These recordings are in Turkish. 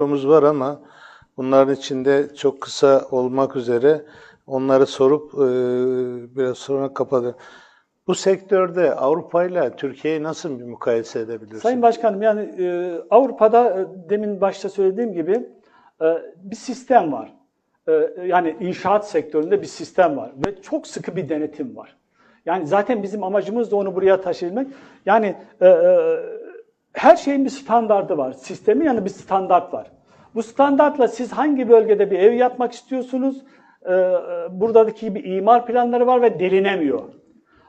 sorumuz var ama bunların içinde çok kısa olmak üzere onları sorup e, biraz sonra kapadı. Bu sektörde Avrupa ile Türkiye'yi nasıl bir mukayese edebilirsin? Sayın Başkanım yani e, Avrupa'da e, demin başta söylediğim gibi bir sistem var. Yani inşaat sektöründe bir sistem var ve çok sıkı bir denetim var. Yani zaten bizim amacımız da onu buraya taşımak. Yani e, e, her şeyin bir standardı var. Sistemin yani bir standart var. Bu standartla siz hangi bölgede bir ev yapmak istiyorsunuz? E, e, buradaki gibi imar planları var ve delinemiyor.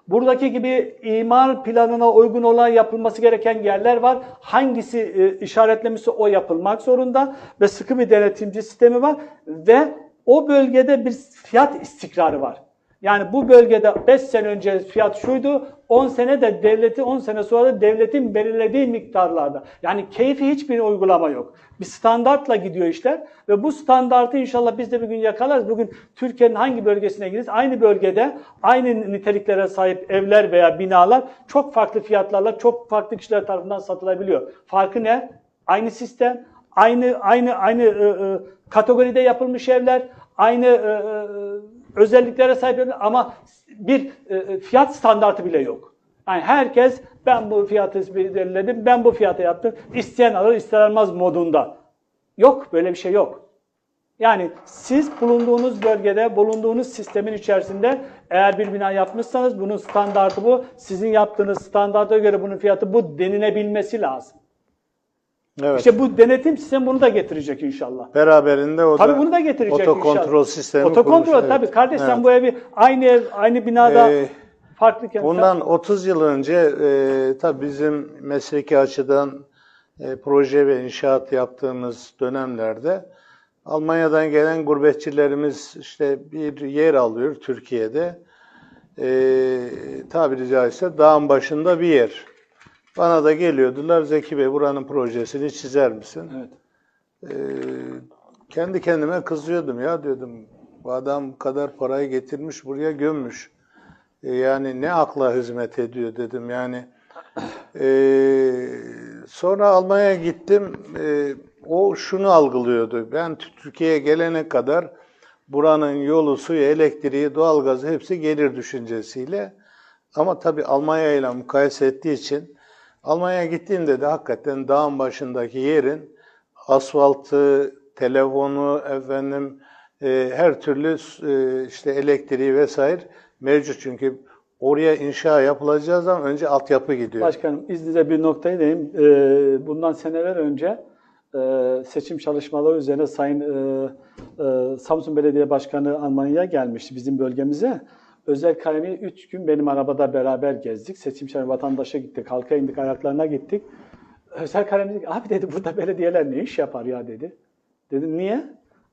Buradaki gibi imar planına uygun olan yapılması gereken yerler var. Hangisi e, işaretlemişse o yapılmak zorunda ve sıkı bir denetimci sistemi var ve o bölgede bir fiyat istikrarı var. Yani bu bölgede 5 sene önce fiyat şuydu, 10 sene de devleti 10 sene sonra da devletin belirlediği miktarlarda. Yani keyfi hiçbir uygulama yok. Bir standartla gidiyor işler ve bu standartı inşallah biz de bir gün yakalarız. Bugün Türkiye'nin hangi bölgesine gideriz? Aynı bölgede aynı niteliklere sahip evler veya binalar çok farklı fiyatlarla çok farklı kişiler tarafından satılabiliyor. Farkı ne? Aynı sistem, aynı aynı aynı e, e, kategoride yapılmış evler, aynı e, e, özelliklere sahip ama bir e, fiyat standartı bile yok. Yani herkes ben bu fiyatı belirledim, ben bu fiyata yaptım, isteyen alır, isteyen almaz modunda. Yok, böyle bir şey yok. Yani siz bulunduğunuz bölgede, bulunduğunuz sistemin içerisinde eğer bir bina yapmışsanız bunun standartı bu. Sizin yaptığınız standarta göre bunun fiyatı bu denilebilmesi lazım. Evet. İşte bu denetim sistemi bunu da getirecek inşallah. Beraberinde o Tabii da bunu da getirecek otokontrol inşallah. sistemi Otokontrol kurmuş, evet. tabii. Kardeş sen Evet. bu evi aynı ev, aynı binada Ee, farklı kent- Bundan 30 yıl önce e, tabii bizim mesleki açıdan e, proje ve inşaat yaptığımız dönemlerde Almanya'dan gelen gurbetçilerimiz işte bir yer alıyor Türkiye'de. E, tabiri caizse dağın başında bir yer. Bana da geliyordular Zeki Bey buranın projesini çizer misin? Evet. Ee, kendi kendime kızıyordum ya diyordum. Bu adam bu kadar parayı getirmiş buraya gömmüş. Ee, yani ne akla hizmet ediyor dedim yani. Ee, sonra Almanya'ya gittim. Ee, o şunu algılıyordu. Ben Türkiye'ye gelene kadar buranın yolu, suyu, elektriği, doğalgazı hepsi gelir düşüncesiyle. Ama tabii Almanya ile mukayese ettiği için Almanya'ya gittiğimde de hakikaten dağın başındaki yerin asfaltı, telefonu, efendim e, her türlü e, işte elektriği vesaire mevcut çünkü oraya inşa yapılacağı zaman önce altyapı gidiyor. Başkanım izninizle bir noktayı değineyim. Ee, bundan seneler önce e, seçim çalışmaları üzerine Sayın e, e, Samsun Belediye Başkanı Almanya'ya gelmişti bizim bölgemize. Özel kalemi 3 gün benim arabada beraber gezdik. Seçim çalışmaları vatandaşa gittik, halka indik, ayaklarına gittik. Özel kalemi dedi abi dedi burada belediyeler ne iş yapar ya dedi. Dedim niye?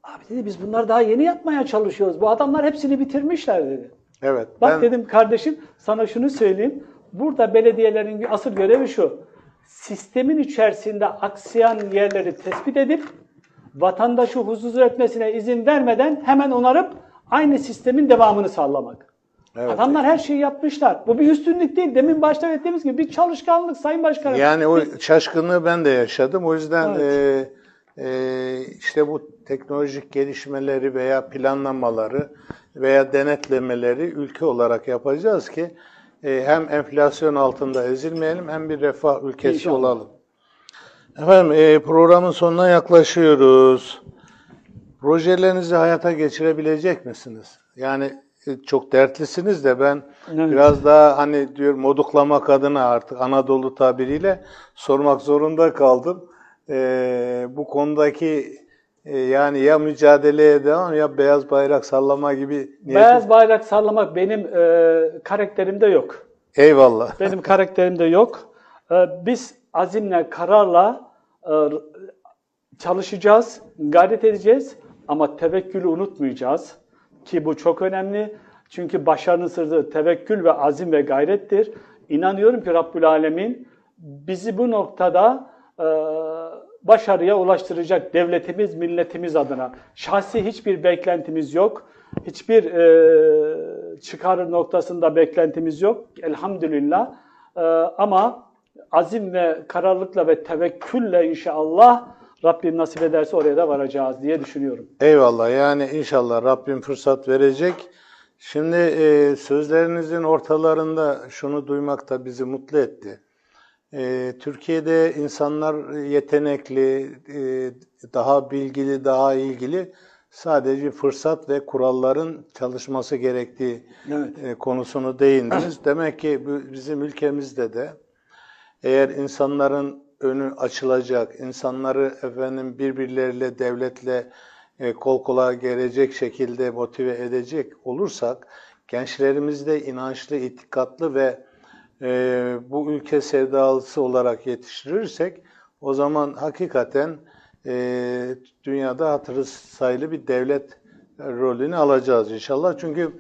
Abi dedi biz bunları daha yeni yapmaya çalışıyoruz. Bu adamlar hepsini bitirmişler dedi. Evet. Bak ben- dedim kardeşim sana şunu söyleyeyim. Burada belediyelerin asıl görevi şu. Sistemin içerisinde aksayan yerleri tespit edip vatandaşı huzursuz etmesine izin vermeden hemen onarıp aynı sistemin devamını sağlamak. Evet. Adamlar her şeyi yapmışlar. Bu bir üstünlük değil. Demin başta ettiğimiz gibi bir çalışkanlık Sayın Başkanım. Yani o şaşkınlığı ben de yaşadım. O yüzden Evet. e, e, işte bu teknolojik gelişmeleri veya planlamaları veya denetlemeleri ülke olarak yapacağız ki e, hem enflasyon altında ezilmeyelim hem bir refah ülkesi İnşallah. olalım. Efendim e, programın sonuna yaklaşıyoruz. Projelerinizi hayata geçirebilecek misiniz? Yani çok dertlisiniz de ben Evet. biraz daha hani diyor moduklamak adına artık Anadolu tabiriyle sormak zorunda kaldım. E, bu konudaki e, yani ya mücadeleye devam ya beyaz bayrak sallama gibi niyeti- Beyaz bayrak sallamak benim e, karakterimde yok. Eyvallah. Benim karakterimde yok. Ee, Biz azimle, kararla e, çalışacağız, gayret edeceğiz ama tevekkülü unutmayacağız. Ki bu çok önemli. Çünkü başarının sırrı tevekkül ve azim ve gayrettir. İnanıyorum ki Rabbül Alemin bizi bu noktada e, başarıya ulaştıracak devletimiz, milletimiz adına. Şahsi hiçbir beklentimiz yok. Hiçbir e, çıkar noktasında beklentimiz yok. Elhamdülillah. E, ama azim ve kararlılıkla ve tevekkülle inşallah Rabbim nasip ederse oraya da varacağız diye düşünüyorum. Eyvallah yani inşallah Rabbim fırsat verecek. Şimdi e, sözlerinizin ortalarında şunu duymak da bizi mutlu etti. E, Türkiye'de insanlar yetenekli, e, daha bilgili, daha ilgili sadece fırsat ve kuralların çalışması gerektiği Evet. e, konusunu değindiniz. Demek ki bizim ülkemizde de eğer insanların önü açılacak, insanları efendim birbirleriyle, devletle e, kol kola gelecek şekilde motive edecek olursak, gençlerimizi de inançlı, itikatlı ve e, bu ülke sevdalısı olarak yetiştirirsek, o zaman hakikaten e, dünyada hatırı sayılı bir devlet rolünü alacağız inşallah. Çünkü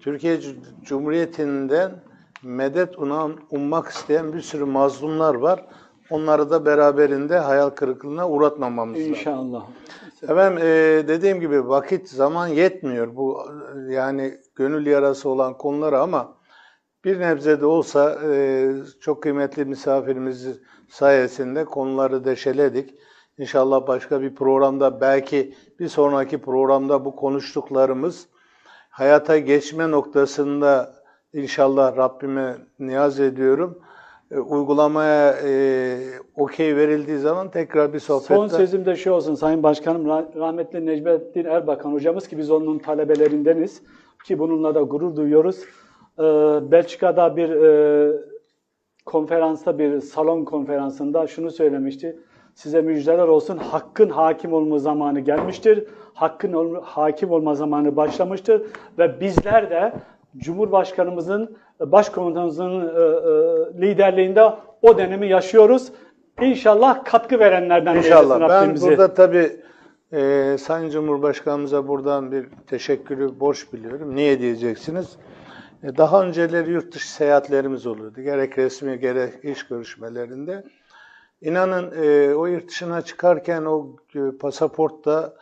Türkiye Cumhuriyeti'nden medet unan, ummak isteyen bir sürü mazlumlar var. Onları da beraberinde hayal kırıklığına uğratmamamız lazım. İnşallah. Efendim e, dediğim gibi vakit zaman yetmiyor bu yani gönül yarası olan konulara ama bir nebze de olsa e, çok kıymetli misafirimiz sayesinde konuları deşeledik. İnşallah başka bir programda belki bir sonraki programda bu konuştuklarımız hayata geçme noktasında inşallah Rabbime niyaz ediyorum. E, uygulamaya e, okey verildiği zaman tekrar bir sohbette Son sözüm de şu olsun Sayın Başkanım, rah- rahmetli Necmettin Erbakan hocamız ki biz onun talebelerindeniz ki bununla da gurur duyuyoruz. Ee, Belçika'da bir e, konferansta, bir salon konferansında şunu söylemişti. Size müjdeler olsun, hakkın hakim olma zamanı gelmiştir. Hakkın ol- hakim olma zamanı başlamıştır. Ve bizler de Cumhurbaşkanımızın, Başkomutanımızın e, e, liderliğinde o dönemi yaşıyoruz. İnşallah katkı verenlerden İnşallah. Ben burada tabii e, Sayın Cumhurbaşkanımıza buradan bir teşekkürü borç biliyorum. Niye diyeceksiniz? E, daha önceleri yurt dışı seyahatlerimiz olurdu. Gerek resmi gerek iş görüşmelerinde. İnanın e, o yurt dışına çıkarken o e, pasaportta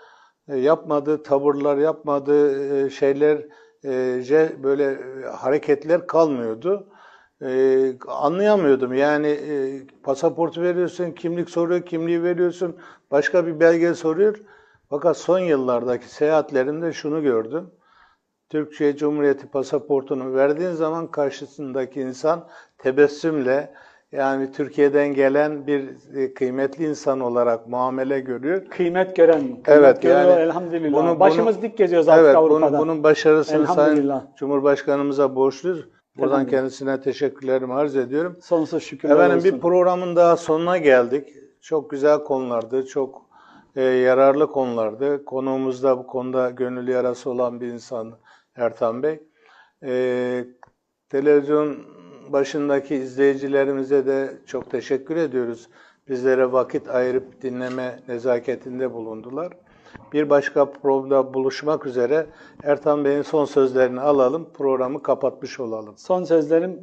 e, yapmadığı tavırlar, yapmadığı e, şeyler, e, böyle hareketler kalmıyordu. E, anlayamıyordum. Yani e, pasaportu veriyorsun, kimlik soruyor, kimliği veriyorsun, başka bir belge soruyor. Fakat son yıllardaki seyahatlerimde şunu gördüm. Türkiye Cumhuriyeti pasaportunu verdiğin zaman karşısındaki insan tebessümle yani Türkiye'den gelen bir e, kıymetli insan olarak muamele görüyor. Kıymet gören, kıymet Evet, görüyor yani elhamdülillah. bunu- Başımız bunu- dik geziyoruz artık Evet, Avrupa'da. bunun, bunun başarısını Sayın. Cumhurbaşkanımıza borçluyuz. Buradan kendisine teşekkürlerimi arz ediyorum. Sonsuz şükürler Efendim olsun. bir programın daha sonuna geldik. Çok güzel konulardı, çok e, yararlı konulardı. Konuğumuz da bu konuda gönül yarası olan bir insan Ertan Bey. E, televizyon başındaki izleyicilerimize de çok teşekkür ediyoruz. Bizlere vakit ayırıp dinleme nezaketinde bulundular. Bir başka programda buluşmak üzere Ertan Bey'in son sözlerini alalım, programı kapatmış olalım. Son sözlerim